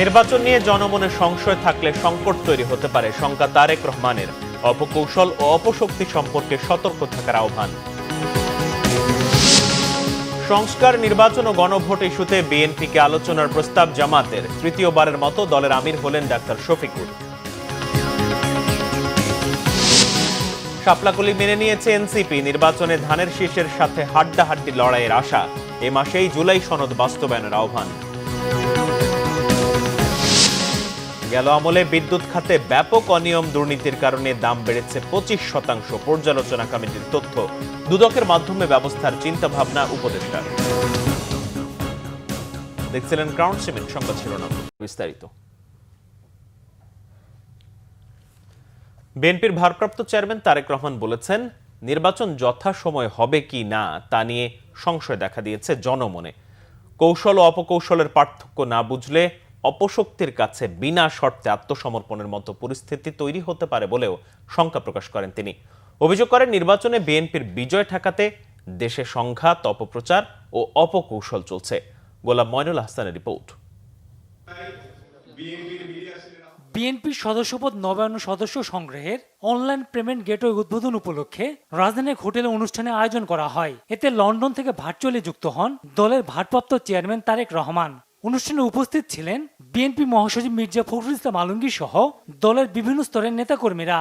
নির্বাচন নিয়ে জনমনে সংশয় থাকলে সংকট তৈরি হতে পারে, শঙ্কা তারেক রহমানের। অপকৌশল ও অপশক্তি সম্পর্কে সতর্ক থাকার আহ্বান। সংস্কার, নির্বাচন ও গণভোট ইস্যুতে বিএনপিকে আলোচনার প্রস্তাব জামাতের। তৃতীয়বারের মতো দলের আমির হলেন ডাক্তার শফিকুর। শাপলাকলি মেনে নিয়েছে এনসিপি, নির্বাচনে ধানের শীষের সাথে হাড্ডাহাড্ডি লড়াইয়ের আশা। এ মাসেই জুলাই সনদ বাস্তবায়নের আহ্বান। গেল আমলে বিদ্যুৎ খাতে ব্যাপক অনিয়ম দুর্নীতির কারণে দাম বেড়েছে পঁচিশ শতাংশ। পর্যালোচনা কমিটির তথ্য। দুদকের মাধ্যমে ব্যবস্থার চিন্তা ভাবনা উপদেষ্টার। দেখছিলেন ক্রাউন সিমেন্ট, সংবাদ শিরোনাম। বিস্তারিত। বিএনপির ভারপ্রাপ্ত চেয়ারম্যান তারেক রহমান বলেছেন, নির্বাচন যথাসময় হবে কি না, তা নিয়ে সংশয় দেখা দিয়েছে জনমনে। কৌশল ও অপকৌশলের পার্থক্য না বুঝলে অপশক্তির কাছে বিনা শর্তে আত্মসমর্পণের মতো পরিস্থিতি তৈরি হতে পারে বলেও শঙ্কা প্রকাশ করেন তিনি। অভিযোগ করেন, নির্বাচনে বিএনপির বিজয় ঠেকাতে দেশে সংঘাত, অপপ্রচার ও অপকৌশল চলছে। গোলাম ময়নুল হাসানের রিপোর্ট। বিএনপির সদস্যপদ নবায়ন সদস্য সংগ্রহের অনলাইন পেমেন্ট গেটওয়ে উদ্বোধন উপলক্ষে রাজধানীর হোটেলে অনুষ্ঠানে আয়োজন করা হয়। এতে লন্ডন থেকে ভার্চুয়ালি যুক্ত হন দলের ভারপ্রাপ্ত চেয়ারম্যান তারেক রহমান। অনুষ্ঠানে উপস্থিত ছিলেন বিএনপি মহাসচিব মির্জা ফখরুল ইসলাম আলমগীর সহ দলের বিভিন্ন স্তরের নেতাকর্মীরা।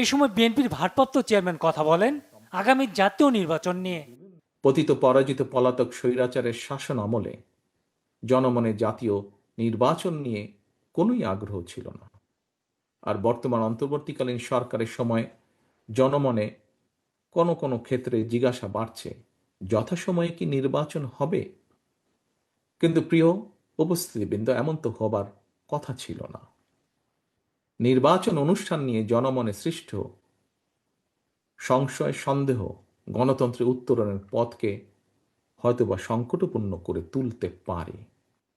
এই সময় বিএনপির ভারপ্রাপ্ত চেয়ারম্যান কথা বলেন আগামী জাতীয় নির্বাচন নিয়ে। পতিত পরাজিত পলাতক স্বৈরাচারের শাসন আমলে জনমনে জাতীয় নির্বাচন নিয়ে কোনোই আগ্রহ ছিল না। আর বর্তমান অন্তর্বর্তীকালীন সরকারের সময় জনমনে কোনো কোনো ক্ষেত্রে জিজ্ঞাসা বাড়ছে, যথাসময়ে কি নির্বাচন হবে? কিন্তু প্রিয়, উপস্থিতিবৃন্দ, এমন তো হবার কথা ছিল না। নির্বাচন অনুষ্ঠান নিয়ে জনমনে সৃষ্ট সংশয়, সন্দেহ গণতন্ত্রের উত্তরণের পথকে হয়তোবা সংকটপূর্ণ করে তুলতে পারে।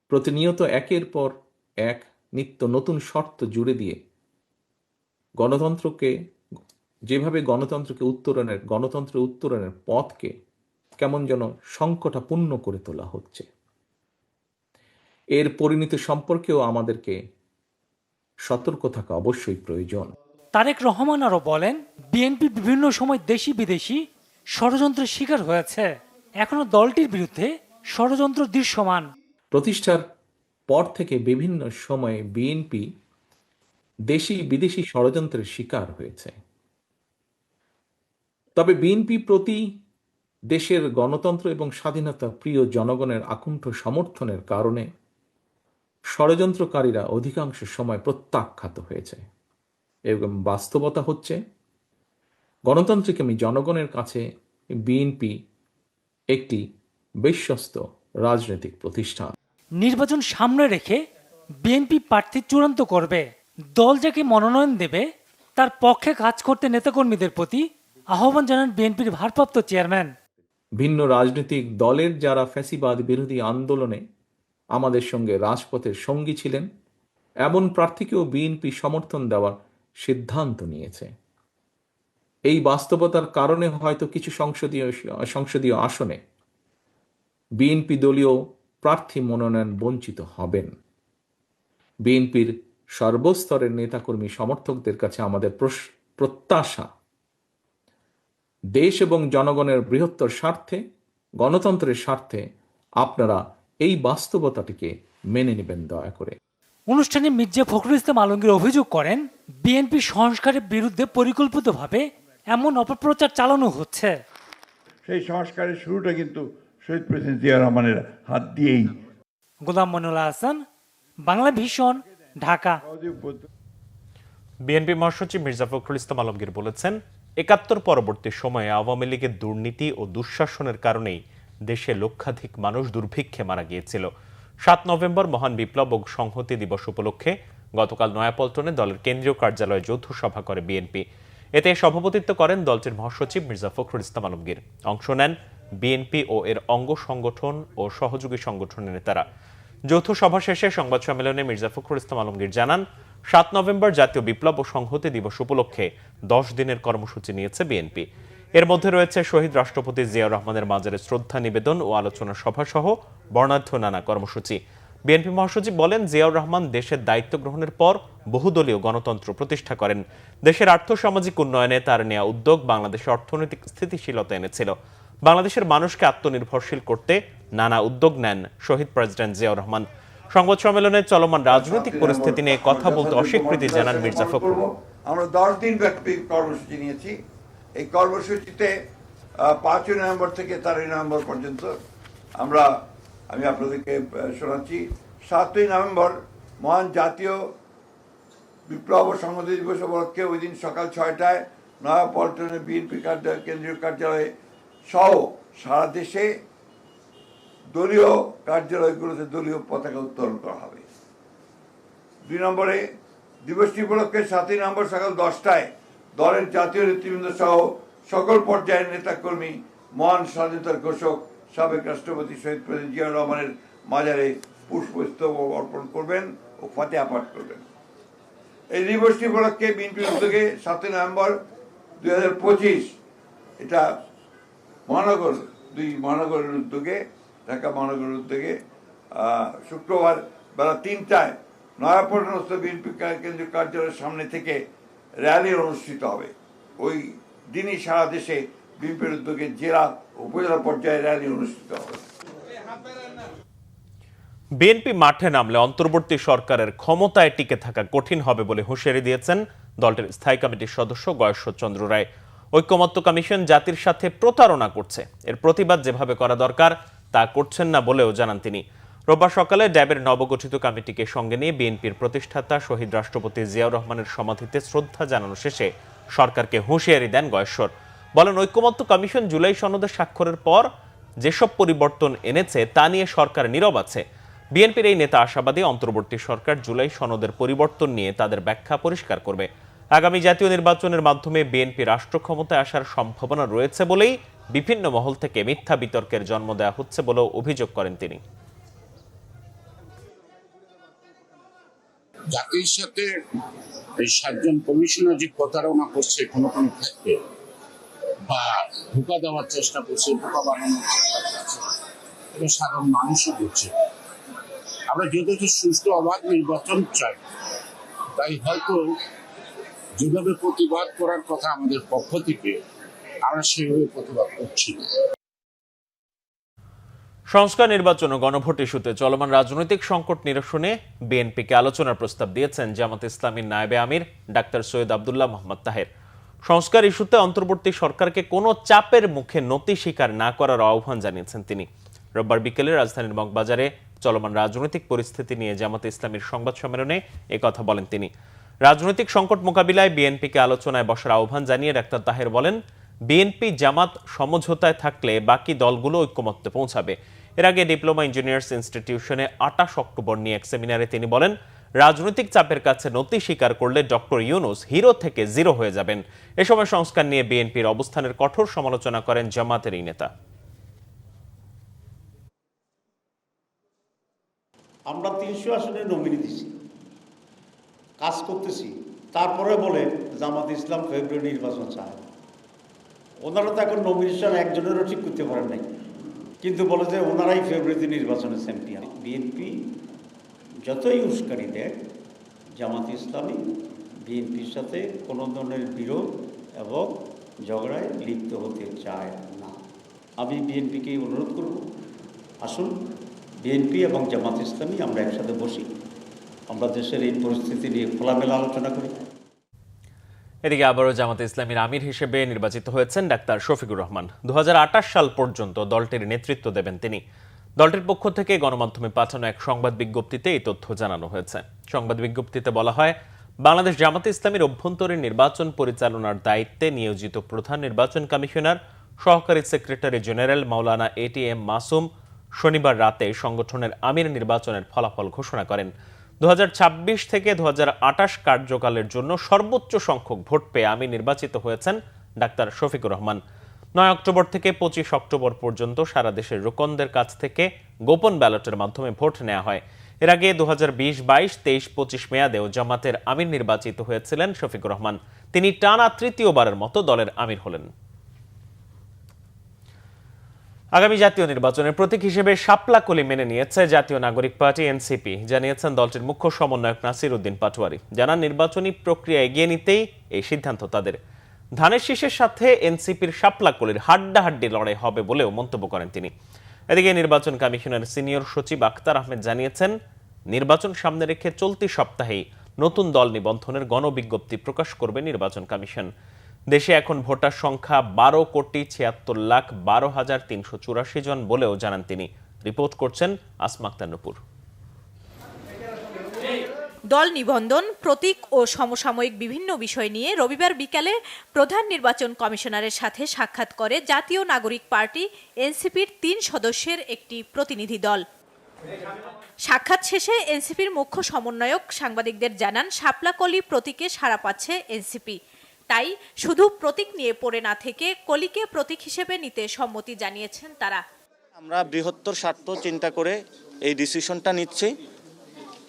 প্রতিনিয়ত একের পর এক নিত্য নতুন শর্ত জুড়ে দিয়ে গণতন্ত্রকে, যেভাবে গণতন্ত্রকে উত্তরণের, গণতন্ত্রের উত্তরণের পথকে কেমন যেন সংকটাপূর্ণ করে তোলা হচ্ছে। এর পরিণতি সম্পর্কেও আমাদেরকে সতর্ক থাকা অবশ্যই প্রয়োজন। তারেক রহমান আরও বলেন বিএনপি বিভিন্ন সময় দেশি বিদেশি ষড়যন্ত্রের শিকার হয়েছে। এখনও দলটির বিরুদ্ধে ষড়যন্ত্র দৃশ্যমান। প্রতিষ্ঠার পর থেকে বিভিন্ন সময়ে বিএনপি দেশি বিদেশি ষড়যন্ত্রের শিকার হয়েছে। তবে বিএনপি প্রতি দেশের গণতন্ত্র এবং স্বাধীনতা প্রিয় জনগণের আকুণ্ঠ সমর্থনের কারণে ষড়যন্ত্রকারীরা অধিকাংশ সময় প্রত্যাখ্যাত হয়েছে। এবং বাস্তবতা হচ্ছে গণতান্ত্রিক আমি জনগণের কাছে বিএনপি একটি বিশ্বস্ত রাজনৈতিক প্রতিষ্ঠান। নির্বাচন সামনে রেখে বিএনপি প্রার্থী চূড়ান্ত করবে দল যাকে মনোনয়ন দেবে তার পক্ষে কাজ করতে নেতাকর্মীদের প্রতি আহ্বান জানান বিএনপির ভারপ্রাপ্ত চেয়ারম্যান। ভিন্ন রাজনৈতিক দলের যারা ফ্যাসিবাদ বিরোধী আন্দোলনে আমাদের সঙ্গে রাজপথের সঙ্গী ছিলেন। এমন প্রার্থীকেও বিএনপি সমর্থন দেওয়ার সিদ্ধান্ত নিয়েছে। এই বাস্তবতার কারণে হয়তো কিছু সংসদীয় সংসদীয় আসনে বিএনপি দলীয় প্রার্থী মনোনয়ন বঞ্চিত হবেন। বিএনপির সর্বস্তরের নেতাকর্মী সমর্থকদের কাছে আমাদের প্রত্যাশা, দেশ এবং জনগণের বৃহত্তর স্বার্থে, গণতন্ত্রের স্বার্থে আপনারা এই বাস্তবতাটিকে মেনে নেবেন দয়া করে। অনুষ্ঠানে মির্জা ফখরুল ইসলাম আলমগীর অভিযোগ করেন বিএনপি সংস্কারের বিরুদ্ধে পরিকল্পিতভাবে এমন অপপ্রচার চালানো হচ্ছে। সেই সংস্কারের শুরুটা কিন্তু শহীদ প্রেসিডেন্ট জিয়া রহমানের হাত দিয়েই। গোলাম মনুল্লাহ হাসান বাংলা ভীষণ ঢাকা। বিএনপি মহাসচিব মির্জা ফখরুল ইসলাম আলমগীর বলেছেন একাত্তর পরবর্তী সময়ে আওয়ামী লীগের দুর্নীতি ও দুঃশাসনের কারণেই দেশে লক্ষাধিক মানুষ দুর্ভিক্ষে মারা গিয়েছিল। সাত নভেম্বর মহান বিপ্লব ও সংহতি দিবস উপলক্ষে গতকাল নয়াপল্টনে দলের কেন্দ্রীয় কার্যালয়ে যৌথ সভা করে বিএনপি। এতে সভাপতিত্ব করেন দলটির মহাসচিব মির্জা ফখরুল ইসলাম আলমগীর। অংশ নেন বিএনপি ও এর অঙ্গ সংগঠন ও সহযোগী সংগঠনের নেতারা। যৌথ সভা শেষে সংবাদ সম্মেলনে মির্জা ফখরুল ইসলাম আলমগীর জানান, সাত নভেম্বর জাতীয় বিপ্লব ও সংহতি দিবস উপলক্ষে দশ দিনের কর্মসূচি নিয়েছে বিএনপি। এর মধ্যে রয়েছে শহীদ রাষ্ট্রপতি জিয়াউর রহমানের মাজারে শ্রদ্ধা নিবেদন ও আলোচনা সভা সহ বর্ণাঢ্য নানা কর্মসূচি। বিএনপি মহাসচিব বলেন, জিয়াউর রহমান দেশের দায়িত্ব গ্রহণের পর বহুদলীয় গণতন্ত্র প্রতিষ্ঠা করেন। দেশের আর্থসামাজিক উন্নয়নে তার নেওয়া উদ্যোগ বাংলাদেশের অর্থনৈতিক স্থিতিশীলতা এনেছিল। বাংলাদেশের মানুষকে আত্মনির্ভরশীল করতে নানা উদ্যোগ নেন শহীদ প্রেসিডেন্ট জিয়াউর রহমান। সংবাদ সম্মেলনে চলমান রাজনৈতিক পরিস্থিতি নিয়ে কথা বলতে অস্বীকৃতি জানান মির্জা ফখরুল। আমরা দশ দিন ব্যাপী কর্মসূচি নিয়েছি। এই কর্মসূচিতে পাঁচই নভেম্বর থেকে তেরোই নভেম্বর পর্যন্ত আমরা, আমি আপনাদেরকে শোনাচ্ছি। সাতই নভেম্বর, মহান জাতীয় বিপ্লব ও সংহতি দিবস উপলক্ষে ওই দিন সকাল ছয়টায় নয়া পল্টনের বিএনপি কার্যালয় কেন্দ্রীয় কার্যালয়ে সহ সারা দেশে দলীয় কার্যালয়গুলোতে দলীয় পতাকা উত্তোলন করা হবে। দুই নম্বরে দিবসটি উপলক্ষে সাতই নভেম্বর সকাল দশটায় দলের জাতীয় নেতৃবৃন্দ সহ সকল পর্যায়ের নেতাকর্মী, মহান স্বাধীনতার ঘোষক, সাবেক রাষ্ট্রপতি শহীদ প্রেসিডেন্ট জিয়া রহমানের মাজারে পুষ্পস্তব অর্পণ করবেন ও ফতেহা পাঠ করবেন। এই দিবসটি উপলক্ষে বিএনপির উদ্যোগে সাতই নভেম্বর দুই হাজার পঁচিশ, এটা মহানগর, দুই মহানগরের উদ্যোগে, ঢাকা মহানগরের উদ্যোগে শুক্রবার বেলা তিনটায় নয়াপল্টনস্থ বিএনপি কেন্দ্রীয় কার্যালয়ের সামনে থেকে র্যালি অনুষ্ঠিত হবে। ওই দিনই সারা দেশে বিএনপির উদ্যোগে জেলা উপজেলা পর্যায়ে র্যালি অনুষ্ঠিত হবে। বিএনপি মাঠে নামলে অন্তর্বর্তী সরকারের ক্ষমতায় টিকে থাকা কঠিন হবে বলে হুঁশিয়ারি দিয়েছেন দলটির স্থায়ী কমিটির সদস্য গয়েশ্বর চন্দ্র রায়। ঐক্যমত্য কমিশন জাতির সাথে প্রতারণা করছে। এর প্রতিবাদ যেভাবে করা দরকার, তা করছেন না বলেও জানান তিনি। রোববার সকালে ড্যাবের নবগঠিত কমিটিকে সঙ্গে নিয়ে বিএনপির প্রতিষ্ঠাতা শহীদ রাষ্ট্রপতি জিয়াউর রহমানের সমাধিতে শ্রদ্ধা জানানো শেষে সরকারকে হুঁশিয়ারি দেন গয়েশ্বর। বলেন, ঐক্যমত্য কমিশন জুলাই সনদে স্বাক্ষরের পর যেসব পরিবর্তন এনেছে তা নিয়ে সরকার নীরব আছে। বিএনপির এই নেতা আশাবাদী অন্তর্বর্তী সরকার জুলাই সনদের পরিবর্তন নিয়ে তাদের ব্যাখ্যা পরিষ্কার করবে। আগামী জাতীয় নির্বাচনের মাধ্যমে বিএনপি রাষ্ট্র ক্ষমতায় আসার সম্ভাবনা রয়েছে বলেই বিভিন্ন মহল থেকে মিথ্যা বিতর্কের জন্ম দেওয়া হচ্ছে বলেও অভিযোগ করেন তিনি। জাতির সাথে এই সাতজন কমিশনার যে প্রতারণা করছে কোনো কোনো ক্ষেত্রে বা ধোকা দেওয়ার চেষ্টা করছে, ধোকা বানানোর চেষ্টা করছে, এটা সাধারণ মানুষই করছে। আমরা যথেষ্ট সুষ্ঠু অবাধ নির্বাচন চাই, তাই হয়তো যেভাবে প্রতিবাদ করার কথা আমাদের পক্ষ থেকে আমরা সেভাবে প্রতিবাদ করছি না। সংস্কার নির্বাচন ও গণভোট ইস্যুতে চলমান রাজনৈতিক সংকট নিরসনে বিএনপিকে আলোচনার প্রস্তাব দিয়েছেন জামাত ইসলামীর নায়েবে আমির ডাক্তার সৈয়দ আবদুল্লাহ মোহাম্মদ তাহের। সংস্কার ইস্যুতে অন্তর্বর্তী সরকারকে কোনো চাপের মুখে নতি স্বীকার না করার আহ্বান জানিয়েছেন তিনি। রোববার বিকেলে রাজধানীর মগবাজারে চলমান রাজনৈতিক পরিস্থিতি নিয়ে জামাত ইসলামীর সংবাদ সম্মেলনে কথা বলেন তিনি। রাজনৈতিক সংকট মোকাবিলায় বিএনপিকে আলোচনায় বসার আহ্বান জানিয়ে ডাক্তার তাহের বলেন, বিএনপি জামাত সমঝোতায় থাকলে বাকি দলগুলো ঐক্যমত্যে পৌঁছাবে। এর আগে ডিপ্লোমা ইঞ্জিনিয়ার্স ইনস্টিটিউশনে আটাশ অক্টোবর নিয়ে এক সেমিনারে তিনি বলেন, রাজনৈতিক চাপের কাছে নতি স্বীকার করলে ডক্টর ইউনুস হিরো থেকে জিরো হয়ে যাবেন। এ সময় সংস্কার নিয়ে বিএনপির অবস্থানের কঠোর সমালোচনা করেন জামাতের এই নেতা। আমরা তিনশো আসনে নমিনি দিছি, কাজ করতেছি। তারপরে বলে জামাত ইসলাম ফেব্রুয়ারি নির্বাচন চায়। ওনারা তো এখন নমিনেশন একজনেরও ঠিক করতে পারেন নাই। কিন্তু বলে যে ওনারাই ফেব্রুয়ারিতে নির্বাচনের চ্যাম্পিয়ন। বিএনপি যতই উস্কানি দেয়, জামাত ইসলামী বিএনপির সাথে কোনো ধরনের বিরোধ এবং ঝগড়ায় লিপ্ত হতে চায় না। আমি বিএনপিকে অনুরোধ করব, আসুন বিএনপি এবং জামাত ইসলামী আমরা একসাথে বসি। আমরা দেশের এই পরিস্থিতি নিয়ে খোলামেলা আলোচনা করি। এদিকে আবারও জামাতে ইসলামীর আমির হিসেবে নির্বাচিত হয়েছেন ডাক্তার শফিকুর রহমান। দু সাল পর্যন্ত দলটির নেতৃত্ব দেবেন তিনি। দলটির পক্ষ থেকে গণমাধ্যমে পাঠানো এক সংবাদ বিজ্ঞপ্তিতে এই তথ্য জানানো হয়েছে। সংবাদ বিজ্ঞপ্তিতে বলা হয়, বাংলাদেশ জামাতে ইসলামীর অভ্যন্তরীণ নির্বাচন পরিচালনার দায়িত্বে নিয়োজিত প্রধান নির্বাচন কমিশনার, সহকারী secretary general Maulana ATM Masum শনিবার রাতে সংগঠনের আমির নির্বাচনের ফলাফল ঘোষণা করেন। দু হাজার ছাব্বিশ থেকে দু হাজার আটাশ কার্যকালের জন্য সর্বোচ্চ সংখ্যক ভোট পেয়ে আমি নির্বাচিত হয়েছেন ডাক্তার শফিকুর রহমান। নয় অক্টোবর থেকে পঁচিশ অক্টোবর পর্যন্ত সারা দেশের রোকনদের কাছ থেকে গোপন ব্যালটের মাধ্যমে ভোট নেওয়া হয়। এর আগে দু হাজার বিশ, বাইশ, তেইশ, পঁচিশ মেয়াদেও জামাতের আমির নির্বাচিত হয়েছিলেন শফিকুর রহমান। তিনি টানা তৃতীয়বারের মতো দলের আমির হলেন। আগামী জাতীয় নির্বাচনের প্রতীক হিসেবে শাপলা কলি মেনে নিয়েছে জাতীয় নাগরিক পার্টি এনসিপি। জানিয়েছেন দলটির মুখ্য সমন্বয়ক নাসির উদ্দিন পাটোয়ারি। জানান, নির্বাচনী প্রক্রিয়া এগিয়ে নিতেই এই সিদ্ধান্ত তাদের। ধানের শীষের সাথে এনসিপির শাপলা কলির হাড্ডাহাড্ডি লড়াই হবে বলেও মন্তব্য করেন তিনি। এদিকে নির্বাচন কমিশনের সিনিয়র সচিব আক্তার আহমেদ জানিয়েছেন, নির্বাচন সামনে রেখে চলতি সপ্তাহেই নতুন দল নিবন্ধনের গণবিজ্ঞপ্তি প্রকাশ করবে নির্বাচন কমিশন। দেশে এখন ভোটার সংখ্যা বারো কোটি ছিয়াত্তর লাখ বারো হাজার তিনশো চুরাশি জন বলেও জানান তিনি। রিপোর্ট করছেন আসমাক্তার নুপুর দল নিবন্ধন, প্রতীক ও সমসাময়িক বিভিন্ন বিষয় নিয়ে রবিবার বিকালে প্রধান নির্বাচন কমিশনারের সাথে সাক্ষাৎ করে জাতীয় নাগরিক পার্টি, এনসিপির তিন সদস্যের একটি প্রতিনিধি দল। সাক্ষাৎ শেষে এনসিপির মুখ্য সমন্বয়ক সাংবাদিকদের জানান, শাপলাকলি প্রতীকে সাড়া পাচ্ছে এনসিপি। তাই শুধু প্রতীক নিয়ে পড়ে না থেকে কলিকে প্রতীক হিসেবে নিতে সম্মতি জানিয়েছেন তারা। আমরা বৃহত্তর স্বার্থ চিন্তা করে এই ডিসিশনটা নিচ্ছি।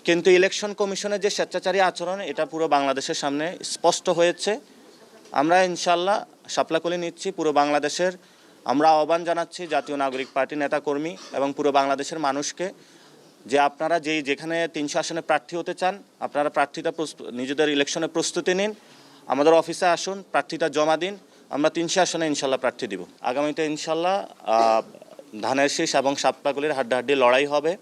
কিন্তু ইলেকশন কমিশনের যে স্বেচ্ছাচারী আচরণ, এটা পুরো বাংলাদেশের সামনে স্পষ্ট হয়েছে। আমরা ইনশাল্লাহ সাপলাকলি নিচ্ছি পুরো বাংলাদেশের। আমরা আহ্বান জানাচ্ছি জাতীয় নাগরিক পার্টি নেতাকর্মী এবং পুরো বাংলাদেশের মানুষকে যে আপনারা যেই যেখানে তিনশো আসনে প্রার্থী হতে চান, আপনারা প্রার্থীতা নিজেদের ইলেকশনে প্রস্তুতি নিন। আমাদের অফিসে আসুন প্রার্থীটা জমা দিন আমরা তিনশো আসনে ইনশাল্লাহ প্রার্থী দিব। আগামীতে ইনশাল্লাহ ধানের শীষ এবং সাপলাকলির হাড্ডাহাড্ডি লড়াই হবে।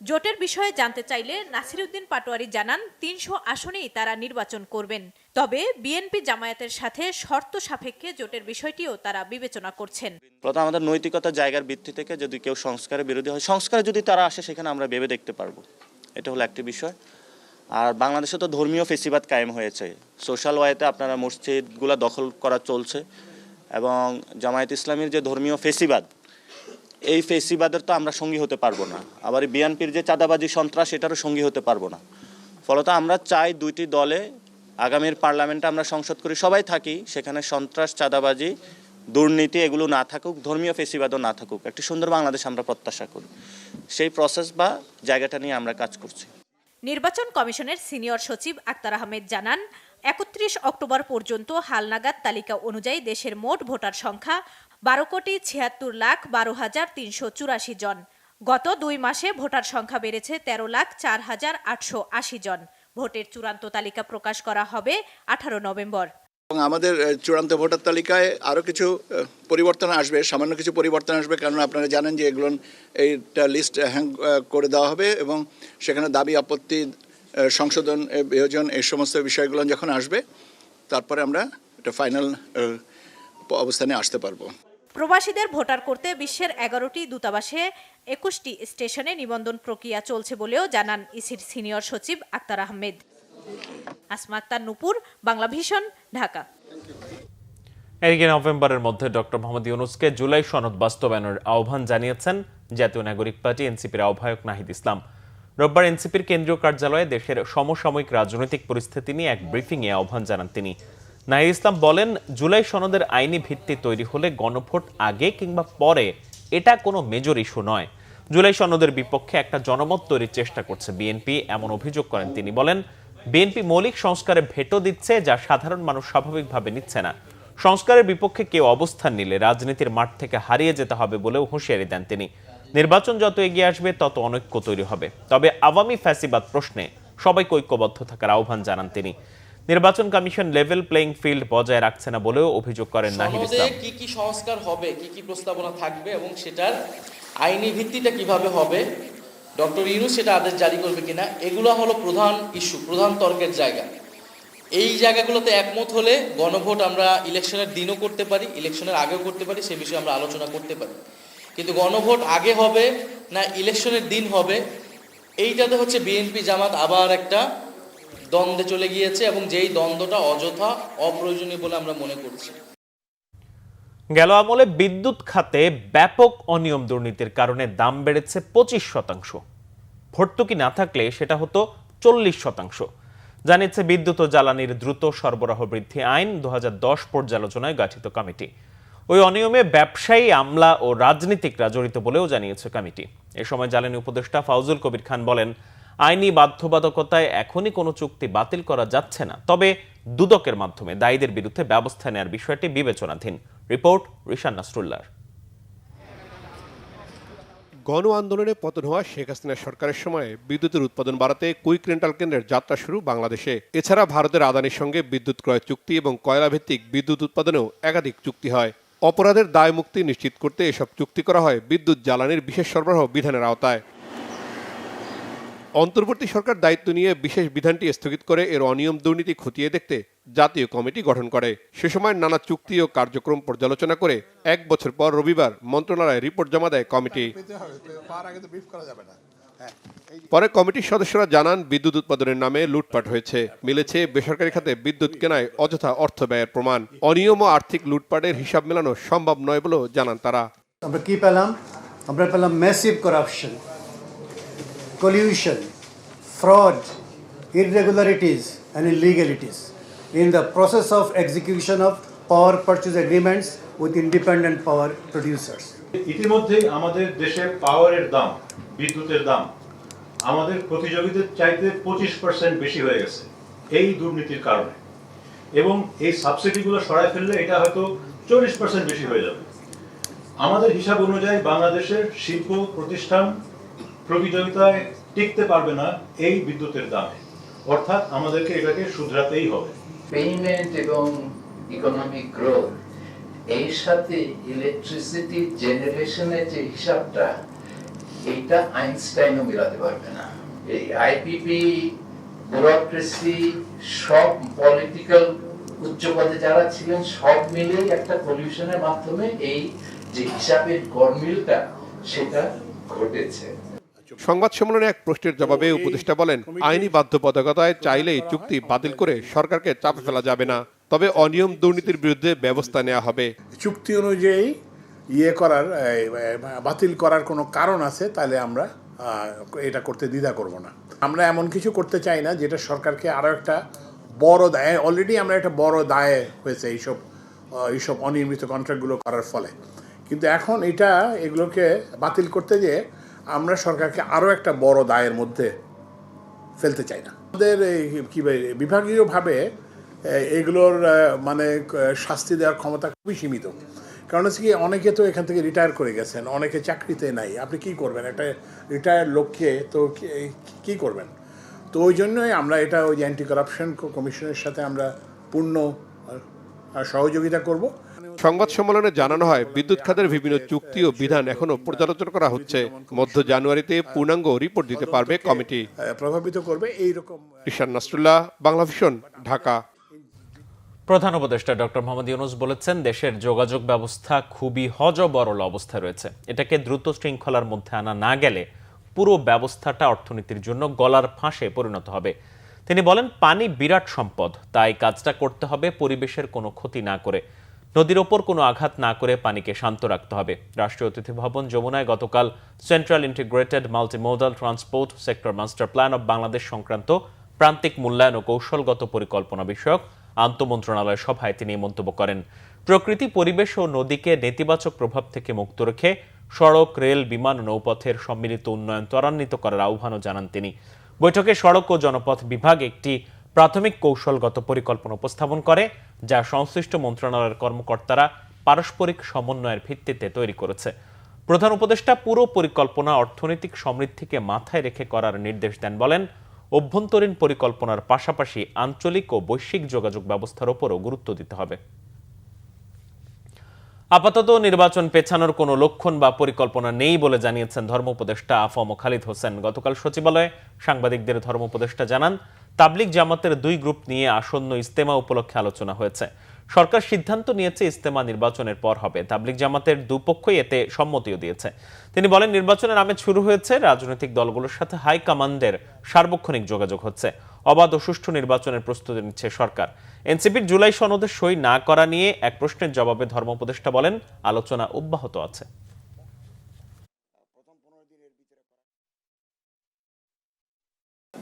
জোটের বিষয়ে জানতে চাইলে নাসিরুদ্দিন পাটোয়ারি জানান তিনশো আসনেই তারা নির্বাচন করবেন। তবে বিএনপি জামায়াতের সাথে শর্ত সাপেক্ষে জোটের বিষয়টিও তারা বিবেচনা করছেন। প্রথম আমাদের নৈতিকতা জায়গার ভিত্তি থেকে যদি কেউ সংস্কারের বিরোধী হয় সংস্কার যদি তারা আসে সেখানে আমরা ভেবে দেখতে পারব। এটা হলো একটি বিষয়। আর বাংলাদেশে তো ধর্মীয় ফেসিবাদ কায়েম হয়েছে। সোশ্যাল ওয়েতে আপনারা মসজিদগুলো দখল করা চলছে এবং জামায়াত ইসলামীর যে ধর্মীয় ফেসিবাদ এই ফেসিবাদের তো আমরা সঙ্গী হতে পারব না। আবার বিএনপির যে চাঁদাবাজি সন্ত্রাস এটারও সঙ্গী হতে পারব না। ফলত আমরা চাই দুইটি দলে, আগামীর পার্লামেন্টে আমরা সংসদ করি, সবাই থাকি, সেখানে সন্ত্রাস, চাঁদাবাজি, দুর্নীতি এগুলো না থাকুক, ধর্মীয় ফেসিবাদও না থাকুক। একটি সুন্দর বাংলাদেশ আমরা প্রত্যাশা করি। সেই প্রসেস বা জায়গাটা নিয়ে আমরা কাজ করছি। নির্বাচন কমিশনের সিনিয়র সচিব আক্তার আহমেদ জানান, একত্রিশ অক্টোবর পর্যন্ত হালনাগাদ তালিকা অনুযায়ী দেশের মোট ভোটার সংখ্যা বারো কোটি ছিয়াত্তর লাখ বারো হাজার তিনশো চুরাশি জন। গত দুই মাসে ভোটার সংখ্যা বেড়েছে তেরো লাখ চার হাজার আটশো আশি জন। ভোটের চূড়ান্ত তালিকা প্রকাশ করা হবে আঠারো নভেম্বর। এবং আমাদের চূড়ান্ত ভোটার তালিকায় আরও কিছু পরিবর্তন আসবে, সামান্য কিছু পরিবর্তন আসবে কারণ আপনারা জানেন যে এগুলো, এইটা লিস্ট হ্যাং করে দেওয়া হবে এবং সেখানে দাবি, আপত্তি সংশোধন বিয়োজন এই সমস্ত বিষয়গুলো যখন আসবে, তারপরে আমরা একটা ফাইনাল অবস্থানে আসতে পারব। প্রবাসীদের ভোটার করতে বিশ্বের এগারোটি দূতাবাসে একুশটি স্টেশনে নিবন্ধন প্রক্রিয়া চলছে বলেও জানান ইসির সিনিয়র সচিব আক্তার আহমেদ। আসমা আক্তার নুপুর, বাংলা ভীষণ, ঢাকা। এদিকে নভেম্বরের মধ্যে ডক্টর মোহাম্মদ ইউনুসকে জুলাই সনদ বাস্তবায়নের আহ্বান জানিয়েছেন জাতীয় নাগরিক পার্টি এনসিপির আহ্বায়ক নাহিদ ইসলাম। রোববার এনসিপির কেন্দ্রীয় কার্যালয়ে দেশের সমসাময়িক রাজনৈতিক পরিস্থিতি নিয়ে এক ব্রিফিংয়ে আহ্বান জানান তিনি। নাহিদ ইসলাম বলেন, জুলাই সনদের আইনি ভিত্তি তৈরি হলে গণভোট আগে কিংবা পরে এটা কোনো মেজর ইস্যু নয়। জুলাই সনদের বিপক্ষে একটা জনমত তৈরির চেষ্টা করছে বিএনপি, এমন অভিযোগ করেন তিনি। বলেন বিএনপি মৌলিক সংস্কারে ভেটো দিচ্ছে যা সাধারণ মানুষ স্বাভাবিকভাবে নিচ্ছে না। সংস্কারের বিপক্ষে কেউ অবস্থান নিলে রাজনীতির মাঠ থেকে হারিয়ে যেতে হবে বলেও হুঁশিয়ারি দেন তিনি। নির্বাচন যত এগিয়ে আসবে তত অনৈক্য তৈরি হবে। তবে আওয়ামী ফ্যাসিবাদ প্রশ্নে সবাইকে ঐক্যবদ্ধ থাকার আহ্বান জানান তিনি। নির্বাচন কমিশন লেভেল প্লেইং ফিল্ড বজায় রাখছে না বলেও অভিযোগ করেন নাহিদ ইসলাম। কি কি সংস্কার হবে কি কি প্রস্তাবনা থাকবে এবং সেটার আইনি ভিত্তিটা কীভাবে হবে ডক্টর ইউনুস সেটা আদেশ জারি করবে কিনা, এগুলো হলো প্রধান ইস্যু, প্রধান তর্কের জায়গা। এই জায়গাগুলোতে একমত হলে গণভোট আমরা ইলেকশনের দিনও করতে পারি, ইলেকশনের আগেও করতে পারি, সে বিষয়ে আমরা আলোচনা করতে পারি। কিন্তু গণভোট আগে হবে না ইলেকশনের দিন হবে, এইটাতে হচ্ছে বিএনপি জামাত আবার একটা দ্বন্দ্বে চলে গিয়েছে এবং যেই দ্বন্দ্বটা অযথা, অপ্রয়োজনীয় বলে আমরা মনে করছি। গেল আমলে বিদ্যুৎ খাতে ব্যাপক অনিয়ম দুর্নীতির কারণে দাম বেড়েছে পঁচিশ শতাংশ। ভর্তুকি না থাকলে সেটা হতো চল্লিশ শতাংশ। জানিয়েছে বিদ্যুৎ ও জ্বালানির দ্রুত সরবরাহ বৃদ্ধি আইন দুহাজার দশ পর্যালোচনায় গঠিত কমিটি। ওই অনিয়মে ব্যবসায়ী, আমলা ও রাজনীতিকরা জড়িত বলেও জানিয়েছে কমিটি। এ সময় জ্বালানি উপদেষ্টা ফাউজুল কবির খান বলেন, আইনি বাধ্যবাধকতায় এখনই কোনো চুক্তি বাতিল করা যাচ্ছে না। তবে দুদকের মাধ্যমে দায়ীদের বিরুদ্ধে ব্যবস্থা নেওয়ার বিষয়টি বিবেচনাধীন। রিপোর্ট রিশান নাসরুল্লাহ গণ আন্দোলনে পতন হওয়া শেখ হাসিনা সরকারের সময়ে বিদ্যুতের উৎপাদন বাড়াতে কুইক রেন্টাল কেন্দ্রের যাত্রা শুরু বাংলাদেশে। এছাড়া ভারতের আদানির সঙ্গে বিদ্যুৎ ক্রয় চুক্তি এবং কয়লা ভিত্তিক বিদ্যুৎ উৎপাদনেও একাধিক চুক্তি হয়। অপরাধের দায় মুক্তি নিশ্চিত করতে এসব চুক্তি করা হয় বিদ্যুৎ জ্বালানির বিশেষ সরবরাহ বিধানের আওতায়। অন্তর্বর্তী সরকার দায়িত্ব নিয়ে বিশেষ বিধানটি স্থগিত করে এর অনিয়ম দুর্নীতি খতিয়ে দেখতে জাতীয় কমিটি গঠন করে। সে সময় নানা চুক্তি ও কার্যক্রম পর্যালোচনা করে এক বছর পর রবিবার মন্ত্রণালয়ে রিপোর্ট জমা দেয় কমিটি। পরে কমিটির সদস্যরা জানান বিদ্যুৎ উৎপাদনের নামে লুটপাট হয়েছে। মিলেছে বেসরকারি খাতে বিদ্যুৎ কেনায় অযথা অর্থ ব্যয়ের প্রমাণ। অনিয়ম ও আর্থিক লুটপাটের হিসাব মেলানো সম্ভব নয় বলেও জানান তারা। আমরা কি পেলাম? আমরা পেলাম massive corruption collusion, fraud, irregularities, and illegalities in the process of execution of power purchase agreements with independent power producers. ইতিমধ্যেই আমাদের দেশে পাওয়ারের দাম, বিদ্যুতের দাম আমাদের প্রতিযোগীদের চাইতে পঁচিশ পার্সেন্ট বেশি হয়ে গেছে এই দুর্নীতির কারণে। এবং এই সাবসিডিগুলো সরাই ফেললে এটা হয়তো চল্লিশ পার্সেন্ট বেশি হয়ে যাবে। আমাদের হিসাব অনুযায়ী বাংলাদেশের শিল্প প্রতিষ্ঠান প্রতিযোগিতায় টিকতে পারবে না এই বিদ্যুতের দামে। অর্থাৎ আমাদেরকে এটাকে শুধরাতেই হবে। পেমেন্ট এবং ইকোনমিক গ্রোথ এর সাথে ইলেকট্রিসিটি জেনারেশনের যে হিসাবটা, এইটা আইনস্টাইনও মিলাতে পারবে না। এই আইপিপি ব্যুরোক্রেসি সব পলিটিক্যাল উচ্চ পদে যারা ছিলেন, সব মিলেই একটা পলিউশনের মাধ্যমে এই যে হিসাবের গরমিলটা সেটা ঘটেছে। সংবাদ সম্মেলনে এক প্রশ্নের জবাবে উপদেষ্টা বলেন আইনি বাধ্যবাধকতায় চাইলেই চুক্তি বাতিল করে সরকারকে চাপ ফেলা যাবে না তবে অনিয়ম দুর্নীতির বিরুদ্ধে ব্যবস্থা নেওয়া হবে। চুক্তি অনুযায়ী ইয়ে করার বাতিল করার কোনো কারণ আছে তাহলে আমরা এটা করতে দ্বিধা করব না। আমরা এমন কিছু করতে চাই না যেটা সরকারকে আরও একটা বড় দায় অলরেডি আমরা একটা বড় দায় হয়েছে এইসব এইসব অনিয়মিত কন্ট্রাক্টগুলো করার ফলে। কিন্তু এখন এটা এগুলোকে বাতিল করতে যেয়ে আমরা সরকারকে আরও একটা বড় দায়ের মধ্যে ফেলতে চাই না। আমাদের এই কী বিভাগীয়ভাবে এগুলোর মানে শাস্তি দেওয়ার ক্ষমতা খুবই সীমিত। কারণ হচ্ছে কি, অনেকে তো এখান থেকে রিটায়ার করে গেছেন, অনেকে চাকরিতে নাই। আপনি কি করবেন? একটা রিটায়ার লোককে তো কি করবেন? তো ওই জন্যই আমরা এটা ওই অ্যান্টি করাপশন কমিশনের সাথে আমরা পূর্ণ সহযোগিতা করব। সংবাদ সম্মেলনে জানানো হয় বিদ্যুৎ খাতের বিভিন্ন চুক্তি ও বিধান এখনও পর্যালোচনা করা হচ্ছে। মধ্য জানুয়ারিতে পূর্ণাঙ্গ রিপোর্ট দিতে পারবে কমিটি। প্রভাবিত করবে এইরকম ঈশান নাসরুল্লাহ বাংলা ভিশন ঢাকা। প্রধান উপদেষ্টা ডক্টর মোহাম্মদ ইউনুস বলেছেন দেশের যোগাযোগ ব্যবস্থা খুবই হজবরল অবস্থায় রয়েছে। এটাকে দ্রুত শৃঙ্খলার মধ্যে আনা না গেলে পুরো ব্যবস্থাটা অর্থনীতির জন্য গলার ফাঁসে পরিণত হবে। তিনি বলেন পানি বিরাট সম্পদ তাই কাজটা করতে হবে পরিবেশের কোনো ক্ষতি না করে। নদীর ওপর কোনো আঘাত না করে পানিকে শান্ত রাখতে হবে। রাষ্ট্রীয় অতিথি ভবন যমুনায় গতকাল central integrated multimodal transport sector master plan of Bangladesh সংক্রান্ত প্রান্তিক মূল্যায়ন ও কৌশলগত পরিকল্পনা বিষয়ক আন্তমন্ত্রণালয় সভায় তিনি মন্তব্য করেন। প্রকৃতি, পরিবেশ ও নদীকে নেতিবাচক প্রভাব থেকে মুক্ত রেখে সড়ক, রেল, বিমান নৌপথের সম্মিলিত উন্নয়ন ত্বরান্বিত করার আহ্বানও জানান তিনি। বৈঠকে সড়ক ও জনপথ বিভাগ একটি প্রাথমিক কৌশলগত পরিকল্পনা উপস্থাপন করে। যা সংশ্লিষ্ট মন্ত্রণালয়ের কর্মকর্তারা পারস্পরিক সমন্বয়ের ভিত্তিতে তৈরি করেছে। প্রধান উপদেষ্টা পুরো পরিকল্পনা অর্থনৈতিক সমৃদ্ধিকে মাথায় রেখে করার নির্দেশ দেন বলেন, অভ্যন্তরীণ পরিকল্পনার পাশাপাশি আঞ্চলিক ও বৈশ্বিক যোগাযোগ ব্যবস্থার উপরও গুরুত্ব দিতে হবে। আপাতত নির্বাচন পেছানোর কোনো লক্ষণ বা পরিকল্পনা নেই বলে জানিয়েছেন ধর্ম উপদেষ্টা আফম খালিদ হোসেন। গতকাল সচিবালয়ে সাংবাদিকদের ধর্ম উপদেষ্টা জানান তাবলিক জামাতের দুই গ্রুপ নিয়ে আসন্ন ইস্তেমা উপলক্ষে আলোচনা হয়েছে। সরকার সিদ্ধান্ত নিয়েছে ইস্তেমা নির্বাচনের পর হবে। তাবলিক জামাতের দুপক্ষই এতে সম্মতিও দিয়েছে। তিনি বলেন, নির্বাচনের আমেজ শুরু হয়েছে, রাজনৈতিক দলগুলোর সাথে হাই কমান্ডের সার্বক্ষণিক যোগাযোগ হচ্ছে। অবাধ ও সুষ্ঠু নির্বাচনের প্রস্তুতি নিচ্ছে সরকার। এনসিপির জুলাই সনদে সই না করা নিয়ে এক প্রশ্নের জবাবে ধর্ম উপদেষ্টা বলেন, আলোচনা অব্যাহত আছে।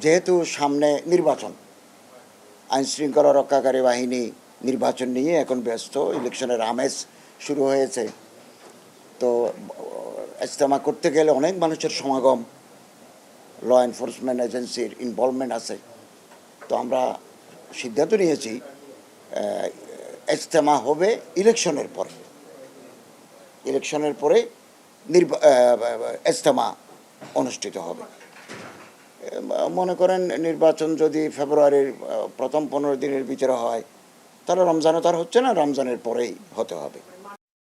যেহেতু সামনে নির্বাচন আইন শৃঙ্খলা রক্ষাকারী বাহিনী নির্বাচন নিয়ে এখন ব্যস্ত, ইলেকশনের আমেজ শুরু হয়েছে। তো, ইজতেমা করতে গেলে অনেক মানুষের সমাগম ল এনফোর্সমেন্ট এজেন্সির ইনভলভমেন্ট আছে। তো আমরা সিদ্ধান্ত নিয়েছি ইজতেমা হবে ইলেকশনের পরে। ইলেকশনের পরে নির্বা- ইজতেমা অনুষ্ঠিত হবে। মনে করেন নির্বাচন যদি ফেব্রুয়ারির প্রথম পনেরো দিনের ভিতরে হয়, তাহলে রমজানও তার হচ্ছে না, রমজানের পরেই হতে হবে।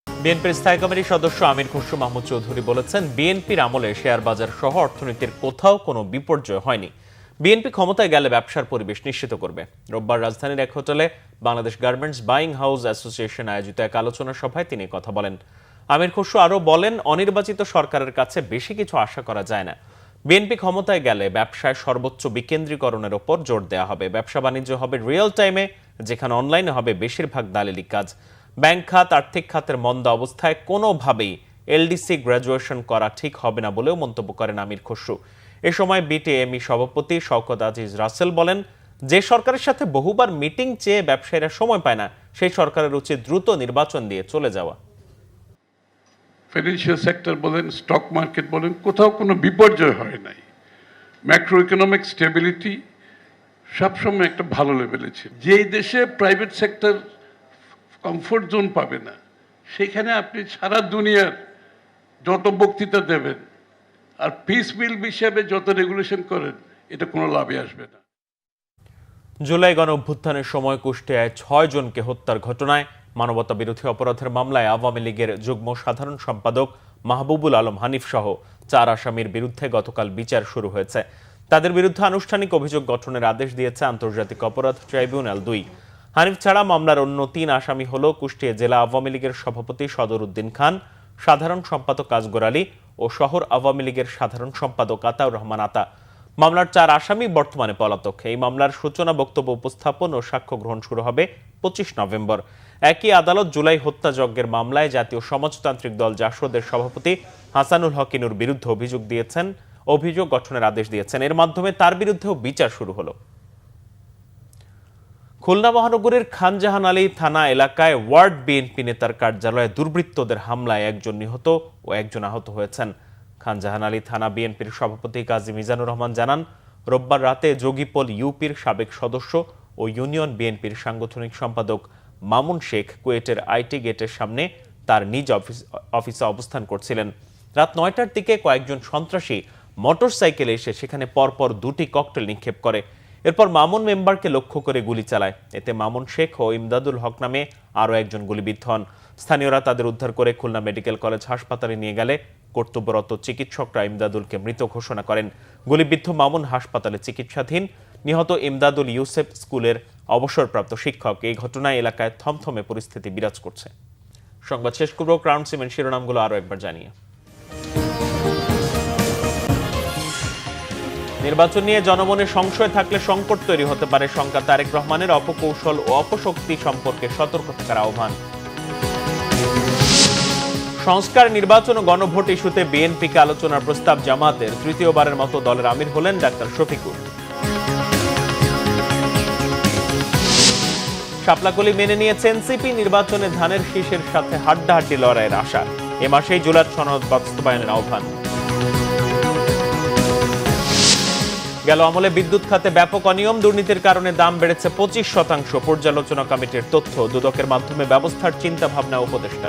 বিএনপির স্থায়ী কমিটির সদস্য আমির খসরু মাহমুদ চৌধুরী বলেছেন, বিএনপির আমলে শেয়ার বাজার সহ অর্থনীতির কোথাও কোনো বিপর্যয় হয়নি। বিএনপি ক্ষমতায় গেলে ব্যবসার পরিবেশ নিশ্চিত করবে। রোববার রাজধানীর এক হোটেলে Bangladesh garments buying house association আয়োজিত এক আলোচনা সভায় তিনি কথা বলেন। আমির খসরু আরও বলেন, অনির্বাচিত সরকারের কাছে বেশি কিছু আশা করা যায় না। বিএনপি ক্ষমতায় গেলে ব্যবসায় সর্বোচ্চ বিকেন্দ্রীকরণের ওপর জোর দেওয়া হবে। ব্যবসা বাণিজ্য হবে রিয়েল টাইমে যেখানে অনলাইনে হবে বেশিরভাগ দালালি কাজ। ব্যাংক খাত, আর্থিক খাতের মন্দা অবস্থায় কোনোভাবেই এলডিসি গ্র্যাজুয়েশন করা ঠিক হবে না বলেও মন্তব্য করেন আমির খসরু। এ সময় বিটিএমই সভাপতি শওকত আজিজ রাসেল বলেন, যে সরকারের সাথে বহুবার মিটিং চেয়ে ব্যবসায়ীরা সময় পায় না, সেই সরকারের উচিত দ্রুত নির্বাচন দিয়ে চলে যাওয়া। ফাইন্যান্সিয়াল সেক্টর বলেন স্টক মার্কেট বলেন, কোথাও কোনো বিপর্যয় হয় নাই। ম্যাক্রো ইকোনমিক স্টেবিলিটি সবসময় একটা ভালো লেভেলে ছিল। যেই দেশে প্রাইভেট সেক্টর কমফোর্ট জোন পাবে না, সেখানে আপনি সারা দুনিয়ার যত বক্তৃতা দেবেন আর পিস বিল হিসাবে যত রেগুলেশন করেন, এটা কোনো লাভে আসবে না। জুলাই গণ অভ্যুত্থানের সময় কুষ্টিয়ায় ছয় জনকে হত্যার ঘটনায় মানবতা বিরোধী অপরাধের মামলায় আওয়ামী লীগের যুগ্ম সাধারণ সম্পাদক মাহবুবুল আলম হানিফ সহ চার আসামির বিরুদ্ধে গতকাল বিচার শুরু হয়েছে। তাদের বিরুদ্ধে আনুষ্ঠানিক অভিযোগ গঠনের আদেশ দিয়েছে আন্তর্জাতিক অপরাধ ট্রাইব্যুনাল দুই। হানিফ ছাড়া মামলার অন্য তিন আসামি হল কুষ্টিয়া জেলা আওয়ামী লীগের সভাপতি সদর উদ্দিন খান, সাধারণ সম্পাদক কাজগর আলী ও শহর আওয়ামী লীগের সাধারণ সম্পাদক আতাউর রহমান আতা। মামলার চার আসামি বর্তমানে পলাতক। এই মামলার সূচনা বক্তব্য উপস্থাপন ও সাক্ষ্য গ্রহণ শুরু হবে পঁচিশ নভেম্বর। একই আদালত জুলাই হত্যাযজ্ঞের মামলায় জাতীয় সমাজতান্ত্রিক দল জাসদের সভাপতি হাসানুল হকিনুর বিরুদ্ধে অভিযোগ দিয়েছেন, অভিযোগ গঠনের আদেশ দিয়েছেন। এর মাধ্যমে তার বিরুদ্ধেও বিচার শুরু হলো। খুলনা মহানগরের খানজাহান আলী থানা এলাকায় ওয়ার্ড বিএনপি নেতার কার্যালয়ে দুর্বৃত্তদের হামলায় একজন নিহত ও একজন আহত হয়েছেন। খানজাহান আলী থানা বিএনপির সভাপতি কাজী মিজানুর রহমান জানান, রোববার রাতে যোগীপল ইউপির সাবেক সদস্য ও ইউনিয়ন বিএনপির সাংগঠনিক সম্পাদক মামুন শেখ কুয়েটের আইটি গেটের সামনে তার নিজ অফিস অফিসে অবস্থান করছিলেন। রাত নয়টার দিকে কয়েকজন সন্ত্রাসী মোটরসাইকেলে এসে সেখানে পরপর দুটি ককটেল নিক্ষেপ করে। এরপর মামুন মেম্বারকে লক্ষ্য করে গুলি চালায়। এতে মামুন শেখ ও ইমদাদুল হক নামে আরও একজন গুলিবিদ্ধ হন। স্থানীয়রা তাদের উদ্ধার করে খুলনা মেডিকেল কলেজ হাসপাতালে নিয়ে গেলে কর্তব্যরত চিকিৎসকরা ইমদাদুলকে মৃত ঘোষণা করেন। গুলিবিদ্ধ মামুন হাসপাতালে চিকিৎসাধীন নিহত ইমদাদুল ইউসেফ স্কুলের অবসরপ্রাপ্ত শিক্ষক। এই ঘটনায় এলাকায় থমথমে পরিস্থিতি বিরাজ করছে। সংবাদ শেষ করব, ক্রাউন সিমেন্ট শিরোনামগুলো আরও একবার জানিয়ে। নির্বাচন নিয়ে জনমনে সংশয় থাকলে সংকট তৈরি হতে পারে শঙ্কা। তারেক রহমানের অপকৌশল ও অপশক্তি সম্পর্কে সতর্ক থাকার আহ্বান। সংস্কার, নির্বাচন ও গণভোট ইস্যুতে বিএনপিকে আলোচনার প্রস্তাব জামাতের। তৃতীয়বারের মতো দলের আমির হলেন ডাক্তার শফিকুর শাপলাকলি মেনে নিয়েছে এনসিপি নির্বাচনে ধানের শীষের সাথে হাড্ডাহাড্ডি লড়াইয়ের আশা। এ মাসেই জুলার সনদ বাস্তবায়নের আহ্বান। গেল আমলে বিদ্যুৎ খাতে ব্যাপক অনিয়ম, দুর্নীতির কারণে দাম বেড়েছে পঁচিশ শতাংশ। পর্যালোচনা কমিটির তথ্য দুদকের মাধ্যমে ব্যবস্থার চিন্তা ভাবনা উপদেষ্টা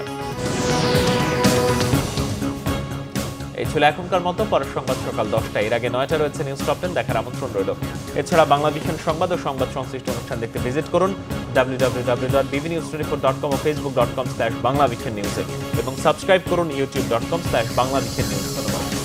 এই ছিল এখনকার মতো, পরের সংবাদ সকাল দশটা এর আগে নয়টা রয়েছে নিউজ টপ দেখার আমন্ত্রণ রইল। এছাড়া বাংলাদেশের সংবাদ ও সংবাদ সংশ্লিষ্ট অনুষ্ঠান দেখতে ভিজিট করুন W dot BB dot com ও ফেসবুক ডট কম বাংলা এবং সাবস্ক্রাইব করুন YouTube dot com slash Bangla news ধন্যবাদ